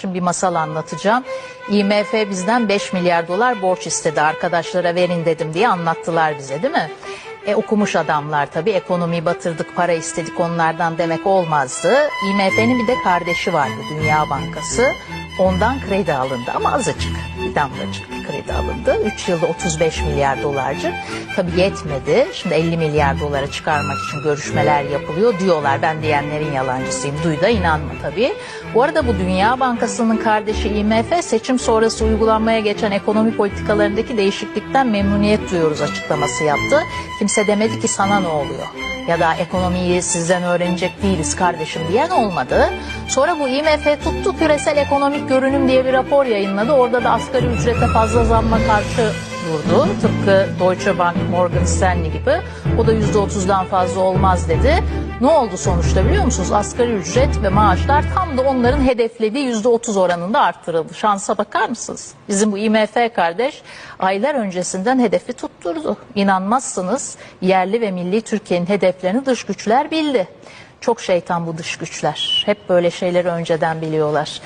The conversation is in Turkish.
Şimdi bir masal anlatacağım. IMF bizden 5 milyar dolar borç istedi arkadaşlara verin dedim diye anlattılar bize değil mi? E, okumuş adamlar tabii ekonomiyi batırdık para istedik onlardan demek olmazdı. IMF'nin bir de kardeşi vardı Dünya Bankası. Ondan kredi alındı ama azıcık bir damlacık kredi alındı. 3 yılda 35 milyar dolarcık. Tabii yetmedi. Şimdi 50 milyar dolara çıkarmak için görüşmeler yapılıyor diyorlar. Ben diyenlerin yalancısıyım. Duy da inanma tabii. Bu arada bu Dünya Bankası'nın kardeşi IMF seçim sonrası uygulanmaya geçen ekonomi politikalarındaki değişiklikten memnuniyet duyuyoruz açıklaması yaptı. Kimse demedi ki sana ne oluyor? Ya da ekonomiyi sizden öğrenecek değiliz kardeşim diyen olmadı. Sonra bu IMF tuttu küresel ekonomik görünüm diye bir rapor yayınladı. Orada da asgari ücrete fazla zamma karşı durdu. Tıpkı Deutsche Bank, Morgan Stanley gibi. O da %30'dan fazla olmaz dedi. Ne oldu sonuçta biliyor musunuz? Asgari ücret ve maaşlar tam da onların hedeflediği %30 oranında arttırıldı. Şansa bakar mısınız? Bizim bu IMF kardeş aylar öncesinden hedefi tutturdu. İnanmazsınız yerli ve milli Türkiye'nin hedeflerini dış güçler bildi. Çok şeytan bu dış güçler. Hep böyle şeyleri önceden biliyorlar.